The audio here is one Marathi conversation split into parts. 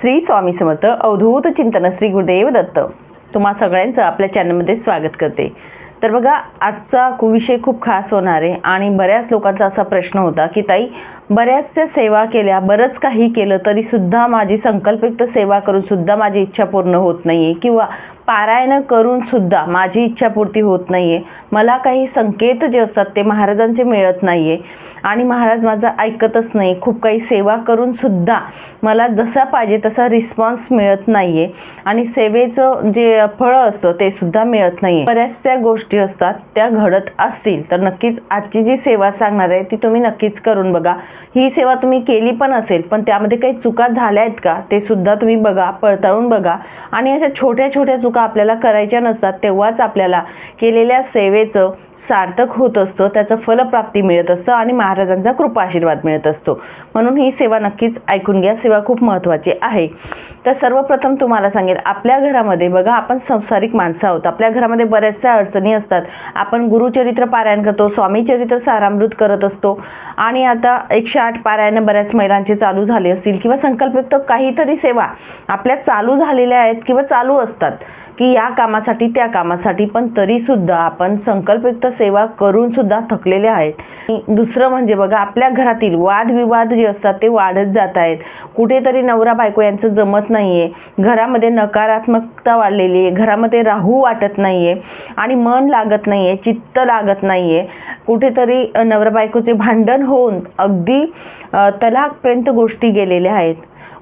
श्री स्वामी समर्थ अवधूत चिंतन श्री गुरुदेव दत्त. तुम्हा सगळ्यांचं आपल्या चॅनलमध्ये स्वागत करते. तर बघा आजचा कु- विषय खूप खास होणार आहे आणि बऱ्याच लोकांचा असा प्रश्न होता की ताई बऱ्याचशा सेवा केल्या बरंच काही केलं तरीसुद्धा माझी संकल्पयुक्त सेवा करूनसुद्धा माझी इच्छा पूर्ण होत नाही आहे किंवा पारायण करून सुद्धा माझी इच्छापूर्ती होत नाही आहे मला काही संकेत जे असतात ते महाराजांचे मिळत नाही आहे आणि महाराज माझा ऐकतच नाही. खूप काही सेवा करून सुद्धा मला जसा पाहिजे तसा रिस्पॉन्स मिळत नाही आहे आणि सेवेचं जे फळं असतं ते सुद्धा मिळत नाही आहे बऱ्याचशा गोष्टी असतात त्या घडत असतील तर नक्कीच आजची जी सेवा सांगणार आहे ती तुम्ही नक्कीच करून बघा. ही सेवा तुम्ही केली पण असेल पण त्यामध्ये काही चुका झाल्या आहेत का ते सुद्धा तुम्ही बघा पडताळून बघा. आणि अशा छोट्या छोट्या चुका आपल्याला करायच्या नसतात तेव्हाच आपल्याला केलेल्या सेवेचं सार्थक होत असतं त्याचं फलप्राप्ती मिळत असतं आणि महाराजांचा कृपा आशीर्वाद मिळत असतो. म्हणून ही सेवा नक्कीच ऐकून घ्या. सेवा खूप महत्त्वाची आहे. तर सर्वप्रथम तुम्हाला सांगेल आपल्या घरामध्ये बघा आपण संसारिक माणसं आहोत. आपल्या घरामध्ये बऱ्याचशा अडचणी असतात. आपण गुरुचरित्र पारायण करतो स्वामी चरित्र सारामृत करत असतो आणि आता एकशे आठ पारायण बऱ्याच महिलांचे चालू झाले असतील किंवा संकल्पयुक्त काहीतरी सेवा आपल्या चालू झालेल्या आहेत किंवा चालू असतात. की या कामासाठी त्या कामासाठी पण तरीसुद्धा आपण संकल्पयुक्त सेवा करूनसुद्धा थकलेले आहेत. दुसरं म्हणजे बघा आपल्या घरातील वादविवाद जे असतात ते वाढत जात आहेत. कुठेतरी नवरा बायको यांचं जमत नाही आहे घरामध्ये नकारात्मकता वाढलेली आहे. घरामध्ये राहू वाटत नाही आहे आणि मन लागत नाही आहे चित्त लागत नाही आहे कुठेतरी नवरा बायकोचे भांडण होऊन अगदी तलाकपर्यंत गोष्टी गेलेल्या आहेत.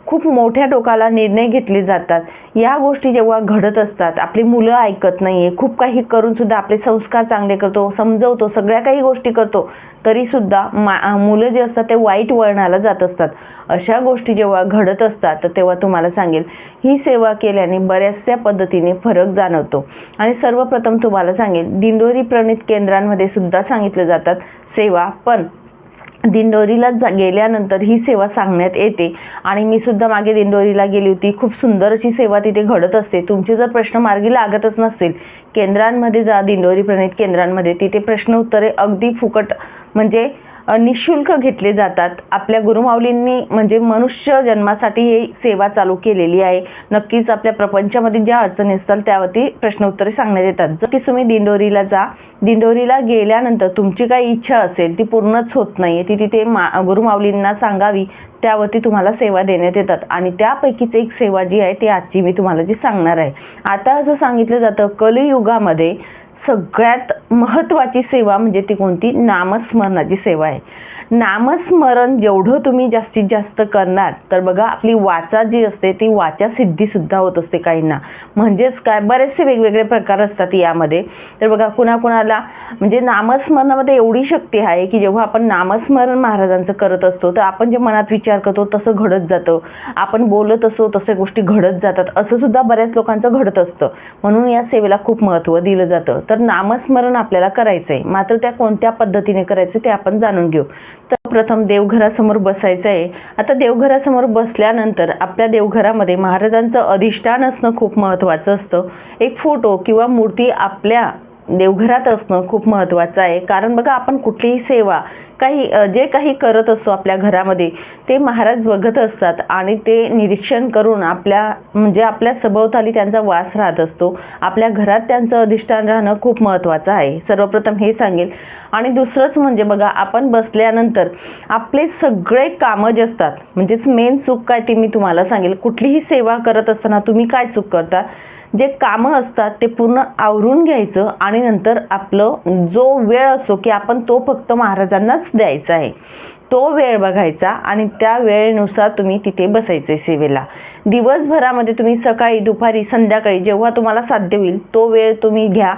खूप मोठ्या टोकाला निर्णय घेतले जातात. या गोष्टी जेव्हा घडत असतात आपली मुलं ऐकत नाही आहे खूप काही करून सुद्धा आपले संस्कार चांगले करतो समजवतो सगळ्या काही गोष्टी करतो तरीसुद्धा मा मुलं जे असतात ते वाईट वळणाला जात असतात. अशा गोष्टी जेव्हा घडत असतात तर तेव्हा तुम्हाला सांगेल ही सेवा केल्याने बऱ्याचशा पद्धतीने फरक जाणवतो. आणि सर्वप्रथम तुम्हाला सांगेल दिंडोरी प्रणित केंद्रांमध्ये सुद्धा सांगितलं जातात सेवा पण दिंडोरीला जा गेल्यानंतर ही सेवा सांगण्यात येते. आणि मी सुद्धा मागे दिंडोरीला गेली होती. खूप सुंदर अशी सेवा तिथे घडत असते. तुमचे जर प्रश्न मार्गी लागतच नसतील केंद्रांमध्ये जा दिंडोरी प्रणित केंद्रांमध्ये तिथे प्रश्न उत्तरे अगदी फुकट म्हणजे निशुल्क घेतले जातात. आपल्या गुरुमाऊलींनी म्हणजे मनुष्य जन्मासाठी ही सेवा चालू केलेली आहे. नक्कीच आपल्या प्रपंचामध्ये ज्या अडचणी असतात त्यावरती प्रश्न उत्तरे सांगण्यात येतात. जर की तुम्ही दिंडोरीला जा दिंडोरीला गेल्यानंतर तुमची काही इच्छा असेल ती पूर्णच होत नाही ती तिथे मा गुरुमाऊलींना सांगावी त्यावरती तुम्हाला सेवा देण्यात येतात. आणि त्यापैकीच एक सेवा जी आहे ती आजची मी तुम्हाला जी सांगणार आहे. आता असं सांगितलं जातं कलियुगामध्ये सगळ्यात महत्त्वाची सेवा म्हणजे ती कोणती? नामस्मरणाची सेवा आहे. नामस्मरण जेवढं तुम्ही जास्तीत जास्त करणार तर बघा आपली वाचा जी असते ती वाचा सिद्धीसुद्धा होत असते काहींना. म्हणजेच काय? बरेचसे वेगवेगळे प्रकार असतात यामध्ये. तर बघा कुणाकुणाला म्हणजे नामस्मरणामध्ये एवढी शक्ती आहे की जेव्हा आपण नामस्मरण महाराजांचं करत असतो तर आपण जे मनात विचार करतो तसं घडत जातं. आपण बोलत असतो तशा गोष्टी घडत जातात. असंसुद्धा बऱ्याच लोकांचं घडत असतं. म्हणून या सेवेला खूप महत्त्व दिलं जातं. तर नामस्मरण आपल्याला करायचं आहे मात्र त्या कोणत्या पद्धतीने करायचं ते आपण जाणून घेऊ. तर प्रथम देवघरासमोर बसायचं आहे. आता देवघरासमोर बसल्यानंतर आपल्या देवघरामध्ये महाराजांचं अधिष्ठान असणं खूप महत्त्वाचं असतं. एक फोटो किंवा मूर्ती आपल्या देवघरात असणं खूप महत्त्वाचं आहे. कारण बघा आपण कुठलीही सेवा काही जे काही करत असतो आपल्या घरामध्ये ते महाराज बघत असतात आणि ते निरीक्षण करून आपल्या म्हणजे आपल्या सभोवताली त्यांचा वास राहत असतो. आपल्या घरात त्यांचं अधिष्ठान राहणं खूप महत्त्वाचं आहे. सर्वप्रथम हे सांगेल. आणि दुसरंच म्हणजे बघा आपण बसल्यानंतर आपले सगळे कामं जे असतात म्हणजेच मेन चूक काय ती मी तुम्हाला सांगेल. कुठलीही सेवा करत असताना तुम्ही काय चूक करता? जे कामं असतात ते पूर्ण आवरून घ्यायचं आणि नंतर आपलं जो वेळ असतो की आपण तो फक्त महाराजांनाच द्यायचा आहे. तो वेळ बघायचा आणि त्या वेळेनुसार तुम्ही तिथे बसायचे सेवेला. दिवसभरामध्ये तुम्ही सकाळी दुपारी संध्याकाळी जेव्हा तुम्हाला साध्य होईल तो वेळ तुम्ही घ्या.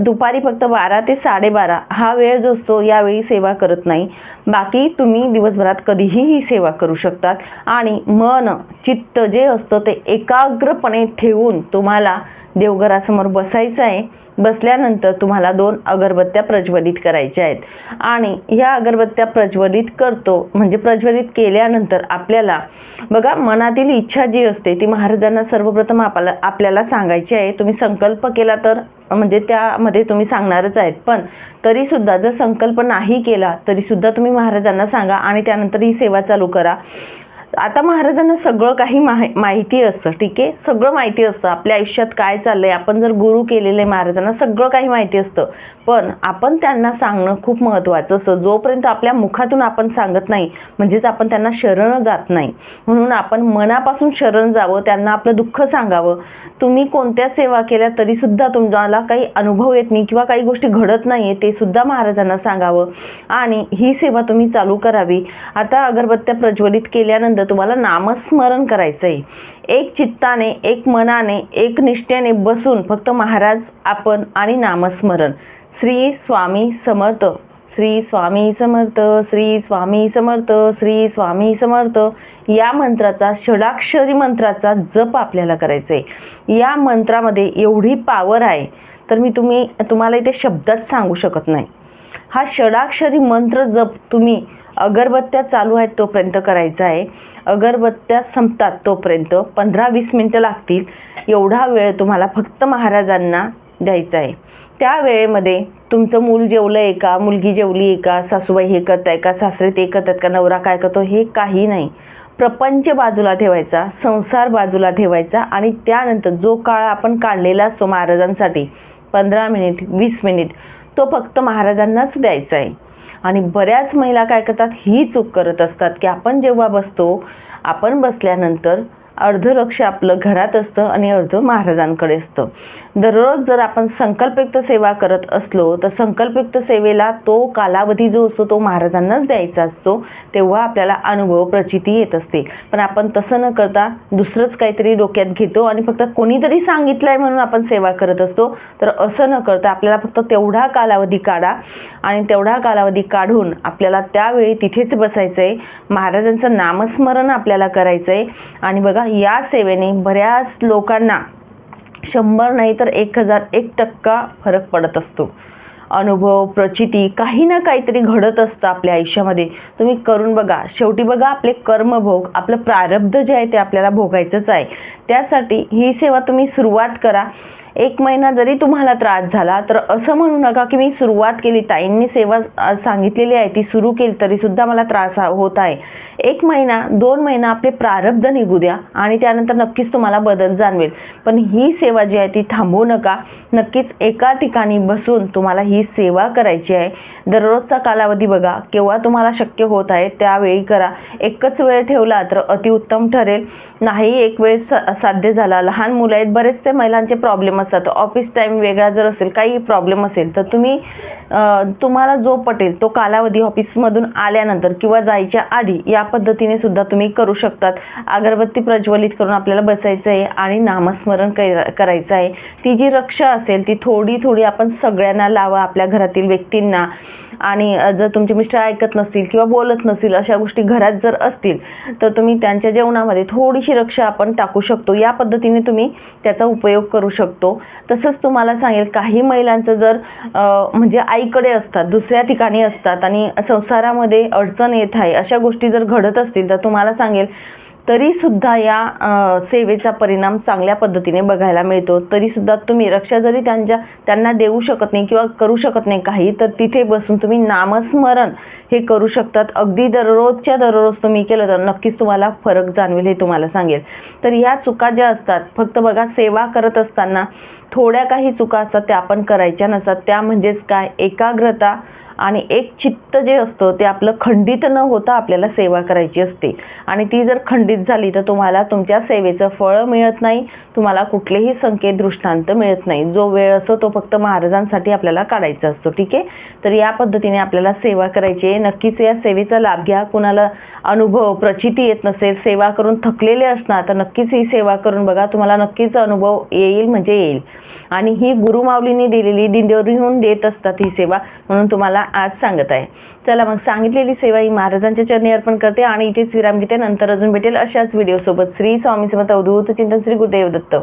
दुपारी फक्त बारा ते साडेबारा हा वेळ जो असतो यावेळी सेवा करत नाही. बाकी तुम्ही दिवसभरात कधीही ही सेवा करू शकतात. आणि मन चित्त जे असतं ते एकाग्रपणे ठेवून तुम्हाला देवघरासमोर बसायचं आहे. बसल्यानंतर तुम्हाला दोन अगरबत्त्या प्रज्वलित करायच्या आहेत. आणि ह्या अगरबत्त्या प्रज्वलित करतो म्हणजे प्रज्वलित केल्यानंतर आपल्याला बघा मनातील इच्छा जी असते ती महाराजांना सर्वप्रथम आपल्याला आपल्याला सांगायची आहे. तुम्ही संकल्प केला तर म्हणजे त्यामध्ये तुम्ही सांगणारच आहेत. पण तरीसुद्धा जर संकल्प नाही केला तरीसुद्धा तुम्ही महाराजांना सांगा आणि त्यानंतर ही सेवा चालू करा. आता महाराजांना सगळं काही माहि माहिती असतं ठीक आहे? सगळं माहिती असतं. आपल्या आयुष्यात काय चाललं आहे आपण जर गुरु केलेलं आहे महाराजांना सगळं काही माहिती असतं. पण आपण त्यांना सांगणं खूप महत्त्वाचं असतं. जोपर्यंत आपल्या मुखातून आपण सांगत नाही म्हणजेच आपण त्यांना शरण जात नाही. म्हणून आपण मनापासून शरण जावं त्यांना आपलं दुःख सांगावं. तुम्ही कोणत्या सेवा केल्या तरीसुद्धा तुम्हाला काही अनुभव येत नाही किंवा काही गोष्टी घडत नाही आहे ते सुद्धा महाराजांना सांगावं. आणि ही सेवा तुम्ही चालू करावी. आता अगरबत्त्या प्रज्वलित केल्यानंतर तुम्हाला नामस्मरण करायचं आहे एक चित्ताने एक मनाने एक निष्ठेने बसून फक्त महाराज आपण आणि नामस्मरण. श्री स्वामी समर्थ श्री स्वामी समर्थ श्री स्वामी समर्थ श्री स्वामी समर्थ. या मंत्राचा षडाक्षरी मंत्राचा जप आपल्याला करायचा आहे या मंत्रामध्ये एवढी पावर आहे तर मी तुम्ही तुम्हाला इथे शब्दात सांगू शकत नाही. हा षडाक्षरी मंत्र जप तुम्ही अगरबत्त्या चालू आहेत तोपर्यंत करायचा आहे. अगरबत्त्या संपतात तोपर्यंत पंधरा वीस मिनटं लागतील. एवढा वेळ तुम्हाला फक्त महाराजांना द्यायचा आहे. त्या वेळेमध्ये तुमचं मूल जेवलं आहे का? मुलगी जेवली आहे का? सासूबाई हे करत आहे का? सासरे ते करतात का? नवरा काय करतो? हे काही नाही. प्रपंच बाजूला ठेवायचा संसार बाजूला ठेवायचा आणि त्यानंतर जो काळ आपण काढलेला असतो महाराजांसाठी पंधरा मिनिट वीस मिनिट तो फक्त महाराजांनाच द्यायचा आहे. आणि बऱ्याच महिला काय करतात ही चूक करत असतात की आपण जेव्हा बसतो आपण बसल्यानंतर अर्ध लक्ष आपलं घरात असतं आणि अर्ध महाराजांकडे असतं. दररोज जर आपण संकल्पयुक्त सेवा करत असलो तर संकल्पयुक्त सेवेला तो कालावधी जो असतो तो महाराजांनाच द्यायचा असतो. तेव्हा आपल्याला अनुभव प्रचिती येत असते. पण आपण तसं न करता दुसरंच काहीतरी डोक्यात घेतो आणि फक्त कोणीतरी सांगितलं आहे म्हणून आपण सेवा करत असतो. तर असं न करता आपल्याला फक्त तेवढा कालावधी काढा आणि तेवढा कालावधी काढून आपल्याला त्यावेळी तिथेच बसायचं आहे महाराजांचं नामस्मरण आपल्याला करायचं आहे आणि बघा या सेवेने बऱ्याच लोकांना शंभर नाही तर एक हजार एक टक्का फरक पडत असतो. अनुभव प्रचिती काही ना काहीतरी घडत असतं आपल्या आयुष्यामध्ये. तुम्ही करून बघा. शेवटी बघा आपले कर्मभोग आपलं प्रारब्ध जे आहे ते आपल्याला भोगायचंच आहे. त्यासाठी ही सेवा तुम्ही सुरुवात करा. एक महिना जरी तुम्हाला त्रास झाला तर असं म्हणू नका की मी सुरुवात केली ताईंनी सेवा सांगितलेली आहे ती सुरू केली तरीसुद्धा मला त्रास हा- होत आहे. एक महिना दोन महिना आपले प्रारब्ध निघू द्या आणि त्यानंतर नक्कीच तुम्हाला बदल जाणवेल. पण ही सेवा जी आहे ती थांबवू नका. नक्कीच एका ठिकाणी बसून तुम्हाला ही सेवा करायची आहे. दररोजचा कालावधी बघा. केव्हा तुम्हाला शक्य होत आहे त्यावेळी करा. एकच वेळ ठेवला तर अतिउत्तम ठरेल. नाही एक वेळ स- साध्य झाला. लहान मुलं आहेत बरेचसे महिलांचे प्रॉब्लेम असतात. ऑफिस टाईम वेगळा जर असेल काही प्रॉब्लेम असेल तर तुम्ही तुम्हाला जो पटेल तो कालावधी ऑफिसमधून आल्यानंतर किंवा जायच्या आधी या पद्धतीने सुद्धा तुम्ही करू शकतात. अगरबत्ती प्रज्वलित करून आपल्याला बसायचं आहे आणि नामस्मरण कै- करायचं आहे. ती जी रक्षा असेल ती थोडी थोडी आपण सगळ्यांना लावा आपल्या घरातील व्यक्तींना. आणि जर तुमचे मिस्टर ऐकत नसतील किंवा बोलत नसतील अशा गोष्टी घरात जर असतील तर तुम्ही त्यांच्या जेवणामध्ये थोडीशी रक्षा आपण टाकू शकतो. या पद्धतीने तुम्ही त्याचा उपयोग करू शकतो. तसंच तुम्हाला सांगेल काही महिलांचं जर म्हणजे आईकडे असतात दुसऱ्या ठिकाणी असतात आणि संसारामध्ये अडचण येत आहे अशा गोष्टी जर घडत असतील तर तुम्हाला सांगेल तरीसुद्धा या सेवेचा परिणाम चांगल्या पद्धतीने बघायला मिळतो. तरीसुद्धा तुम्ही रक्षा जरी त्यांच्या त्यांना देऊ शकत नाही किंवा करू शकत नाही काही तर तिथे बसून तुम्ही नामस्मरण हे करू शकतात. अगदी दररोजच्या दररोज तुम्ही केलं तर नक्कीच तुम्हाला फरक जाणवेल हे तुम्हाला सांगेल. तर ह्या चुका ज्या असतात फक्त बघा सेवा करत असताना थोड्या काही चुका असतात त्या आपण करायच्या नसतात. त्या म्हणजेच काय? एकाग्रता आणि एक चित्त जे असतं ते आपलं खंडित न होता आपल्याला सेवा करायची असते. आणि ती जर खंडित झाली तर तुम्हाला तुमच्या सेवेचं फळ मिळत नाही. तुम्हाला कुठलेही संकेत दृष्टांत मिळत नाही. जो वेळ असतो तो फक्त महाराजांसाठी आपल्याला काढायचा असतो ठीक आहे? तर या पद्धतीने आपल्याला सेवा करायची आहे. नक्कीच या सेवेचा लाभ घ्या. कुणाला अनुभव प्रचिती येत नसेल सेवा करून थकलेले असणार तर नक्कीच ही सेवा करून बघा. तुम्हाला नक्कीच अनुभव येईल म्हणजे येईल. आणि ही गुरुमाऊलीने दिलेली दिंडोरीहून देत असतात ही सेवा म्हणून तुम्हाला आज सांगत आहे. चला मग सांगितलेली सेवा ही महाराजांच्या चरणी अर्पण करते आणि इथेच विराम घेते नंतर अजून भेटेल अशाच व्हिडिओसोबत श्री स्वामी समर्थ अवधूत चिंतन श्री गुरुदेव दत्त.